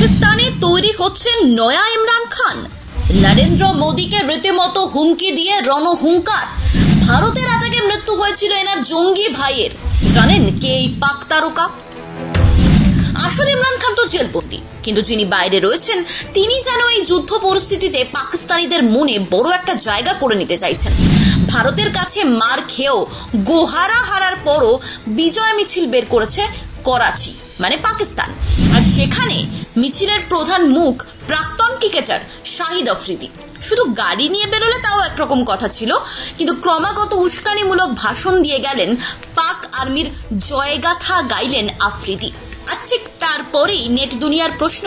পাকিস্তানে তৈরি হচ্ছে নয়া ইমরান খান। নরেন্দ্র মোদীকে রীতিমতো হুমকি দিয়ে রণহুঙ্কার। ভারতের আটাকে মৃত্যু হয়েছিল এনার জঙ্গি ভাইয়ের। জানেন কে এই পাক তারকা? আসলে ইমরান খান তো জেলবন্দি, কিন্তু যিনি বাইরে রয়েছেন, তিনি যেন এই যুদ্ধ পরিস্থিতিতে পাকিস্তানিদের মনে বড় একটা জায়গা করে নিতে চাইছেন। ভারতের কাছে মার খেয়েও গোহারা হারার পরও বিজয় মিছিল বের করেছে করাচি। মানে পাকিস্তান। আর সেখানে মিছিলের প্রধান মুখ প্রাক্তন ক্রিকেটার শাহিদ আফ্রিদি। শুধু গাড়ি নিয়ে বেরোলে তাও একরকম কথা ছিল, কিন্তু ক্রমাগত উস্কানিমূলক ভাষণ দিয়ে গেলেন পাক আর্মির জয়গাথা গাইলেন আফ্রিদি। আর ঠিক তারপরেই নেট দুনিয়ার প্রশ্ন,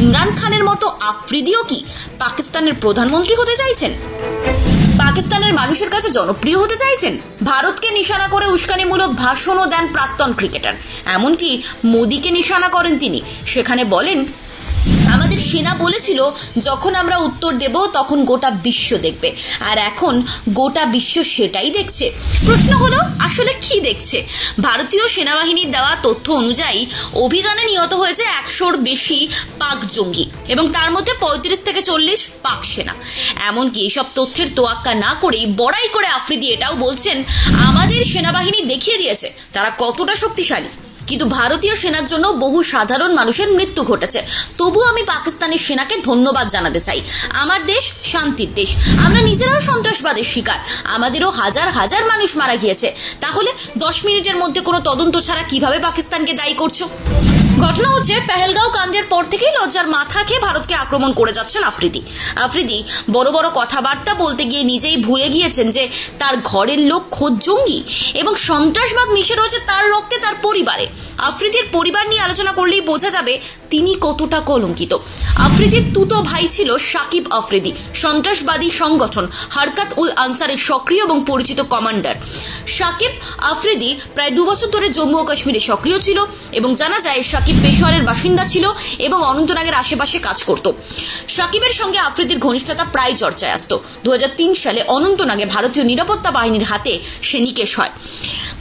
ইমরান খানের মতো আফ্রিদিও কি পাকিস্তানের প্রধানমন্ত্রী হতে চাইছেন? পাকিস্তানের মানুষের কাছে জনপ্রিয় হতে চাইছেন? ভারতকে নিশানা করে উস্কানিমূলক ভাষণও দেন প্রাক্তন ক্রিকেটার। এমনকি মোদীকে নিশানা করেন তিনি। সেখানে বলেন, আমাদের সেনা বলেছিল, যখন আমরা উত্তর দেব, তখন গোটা বিশ্ব দেখবে। আর এখন গোটা বিশ্ব সেটাই দেখছে। প্রশ্ন হলো, আসলে কি দেখছে? ভারতীয় সেনাবাহিনীর দেওয়া তথ্য অনুযায়ী, অভিযানে নিহত হয়েছে একশোর বেশি পাক জঙ্গি এবং তার মধ্যে পঁয়ত্রিশ থেকে চল্লিশ পাক সেনা। এমনকি এইসব তথ্যের তোয়াক্কা না করেই বড়াই করে আফ্রিদি এটাও বলছেন আমাদের সেনাবাহিনী দেখিয়ে দিয়েছে তারা কতটা শক্তিশালী। কিন্তু ভারতীয় সেনার জন্য বহু সাধারণ মানুষের মৃত্যু ঘটেছে। তবু আমি পাকিস্তানের সেনাকে ধন্যবাদ জানাতে চাই। আমার দেশ শান্তির দেশ। আমরা নিজেরাও সন্ত্রাসবাদের শিকার। আমাদেরও হাজার হাজার মানুষ মারা গিয়েছে। তাহলে দশ মিনিটের মধ্যে কোনো তদন্ত ছাড়া কীভাবে পাকিস্তানকে দায়ী করছ? ঘটনা হচ্ছে, পেহেলগাঁও কাণ্ডের পর থেকেই লজ্জার মাথা খেয়ে ভারতকে আক্রমণ করে যাচ্ছেন আফ্রিদি। আফ্রিদি বড় বড় কথাবার্তা বলতে গিয়ে নিজেই ভুলে গিয়েছেন যে তার ঘরের লোক খোদ জঙ্গি এবং সন্ত্রাসবাদ মিশে রয়েছে তার রক্তে, তার পরিবারে। আফ্রিদির পরিবার নিয়ে আলোচনা করলেই বোঝা যাবে তিনি কতটা কলঙ্কিত। আফ্রিদির তুতো ভাই ছিল সাকিব আফ্রিদি, সন্ত্রাসবাদী সংগঠন, হারকাত উল আনসারের সক্রিয় এবং পরিচিত কমান্ডার। সাকিব আফ্রিদি প্রায় দু বছর ধরে জম্মু ও কাশ্মীরে সক্রিয় ছিল এবং জানা যায় সাকিব পেশোয়ারের বাসিন্দা ছিল এবং অনন্তনাগের আশেপাশে কাজ করত। সাকিবের সঙ্গে আফ্রিদির ঘনিষ্ঠতা প্রায় চর্চায় আসতো। দু সালে অনন্তনাগে ভারতীয় নিরাপত্তা বাহিনীর হাতে সে নিকেশ হয়।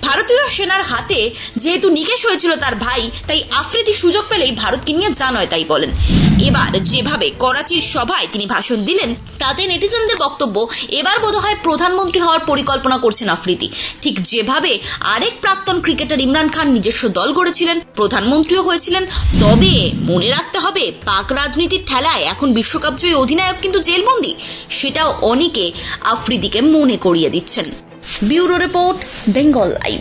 ভারতীয় সেনার হাতে যেহেতু নিকেশ হয়েছিল তার ভাই, তাই আফ্রিদি সুযোগ পেলেই ভারতকে নিয়ে যা নয় তাই বলেন। এবার যেভাবে করাচির সভায় তিনি ভাষণ দিলেন, তাতে নেটিজেনদের বক্তব্য এবার বোধহয় প্রধানমন্ত্রী হওয়ার পরিকল্পনা করছেন আফ্রিদি। ঠিক যেভাবে আরেক প্রাক্তন ক্রিকেটার ইমরান খান নিজস্ব দল গড়েছিলেন, প্রধানমন্ত্রীও হয়েছিলেন। তবে মনে রাখতে হবে, পাক রাজনীতির ঠেলায় এখন বিশ্বকাপ জয়ী অধিনায়ক কিন্তু জেলবন্দি। সেটাও অনেকে আফ্রিদিকে মনে করিয়ে দিচ্ছেন। Bureau report, Bengal live.